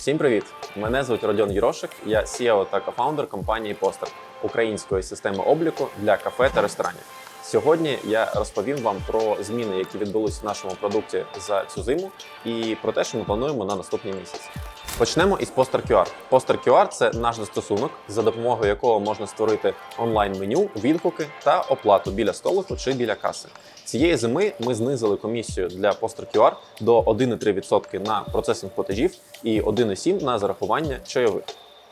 Всім привіт! Мене звуть Родіон Єрошик. Я CEO та кофаундер компанії Постер української системи обліку для кафе та ресторанів. Сьогодні я розповім вам про зміни, які відбулись в нашому продукті за цю зиму, і про те, що ми плануємо на наступний місяць. Почнемо із Poster QR. Poster QR – це наш застосунок, за допомогою якого можна створити онлайн-меню, відгуки та оплату біля столику чи біля каси. Цієї зими ми знизили комісію для Poster QR до 1,3% на процесинг платежів і 1,7% на зарахування чайових.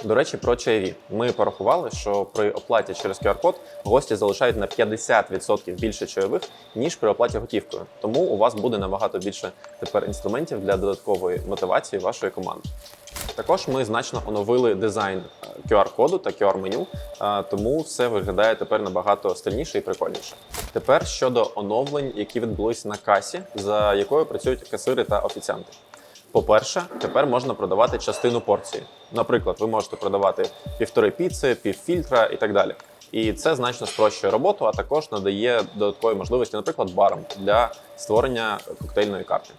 До речі, про чайові. Ми порахували, що при оплаті через QR-код гості залишають на 50% більше чайових, ніж при оплаті готівкою. Тому у вас буде набагато більше тепер інструментів для додаткової мотивації вашої команди. Також ми значно оновили дизайн е, QR-коду та QR-меню, е, тому все виглядає тепер набагато стильніше і прикольніше. Tепер щодо оновлень, які відбулися на касі, за якою працюють касири та офіціанти. По-перше, тепер можна продавати частину порції. Наприклад, ви можете продавати півтори піци, півфільтра і так далі. І це значно спрощує роботу, а також надає додаткові можливості, наприклад, барам для створення коктейльної карти.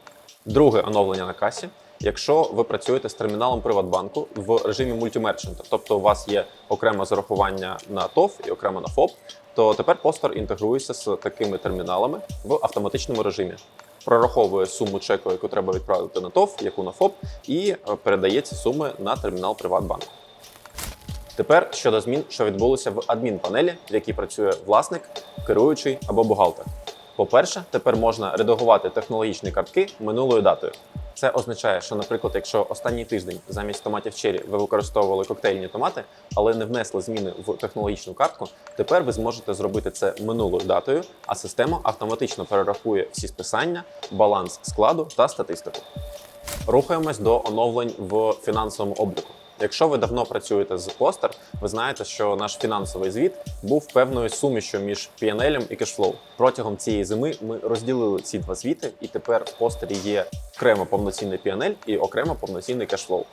Друге оновлення на касі. Якщо ви працюєте з терміналом Приватбанку в режимі мультимерчанта, тобто у вас є окреме зарахування на ТОВ і окремо на ФОП, то тепер постер інтегрується з такими терміналами в автоматичному режимі. Прораховує суму чеку, яку треба відправити на ТОВ, яку на ФОП, і е, передає ці суми на термінал Приватбанку. Тепер щодо змін, що відбулося в адмінпанелі, в якій працює власник, керуючий або бухгалтер. По-перше, тепер можна редагувати технологічні картки минулою датою. Це означає, що, наприклад, якщо останній тиждень замість томатів чері ви використовували коктейльні томати, але не внесли зміни в технологічну картку, тепер ви зможете зробити це минулою датою, а система автоматично перерахує всі списання, баланс складу та статистику. Рухаємось до оновлень в фінансовому обліку. Якщо ви давно працюєте з постер, ви знаєте, що наш фінансовий звіт був певною сумішю між PNL і кешфлоу. Протягом цієї зими ми розділили ці два звіти, і тепер в постері є окремо повноцінний PNL і окремо повноцінний кешфлоу.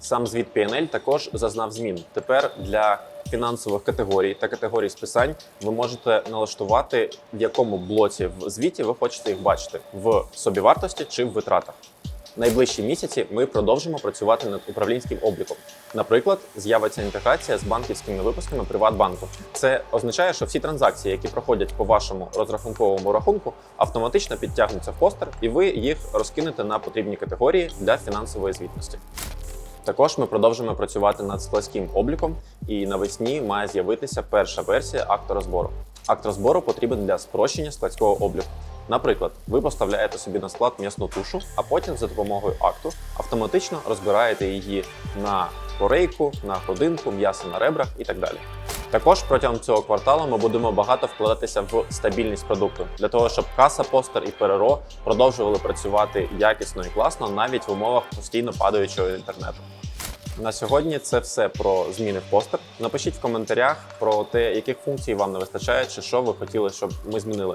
Сам звіт PNL також зазнав змін. Тепер для фінансових категорій та категорій списань ви можете налаштувати, в якому блоці в звіті ви хочете їх бачити в собівартості чи в витратах. Найближчі місяці ми продовжимо працювати над управлінським обліком. Наприклад, з'явиться інтеграція з банківськими випусками Приватбанку. Це означає, що всі транзакції, які проходять по вашому розрахунковому рахунку, автоматично підтягнуться в постер, і ви їх розкинете на потрібні категорії для фінансової звітності. Також ми продовжуємо працювати над складським обліком, і навесні має з'явитися перша версія акту розбору. Акт розбору потрібен для спрощення складського обліку. Наприклад, ви поставляєте собі на склад м'ясну тушу, а потім за допомогою акту автоматично розбираєте її на корейку, на годинку, м'ясо на ребрах і так далі. Також протягом цього кварталу ми будемо багато вкладатися в стабільність продукту для того, щоб каса, постер і переро продовжували працювати якісно і класно навіть в умовах постійно падаючого інтернету. На сьогодні це все про зміни в постер. Напишіть в коментарях про те, яких функцій вам не вистачає, чи що ви хотіли, щоб ми змінили.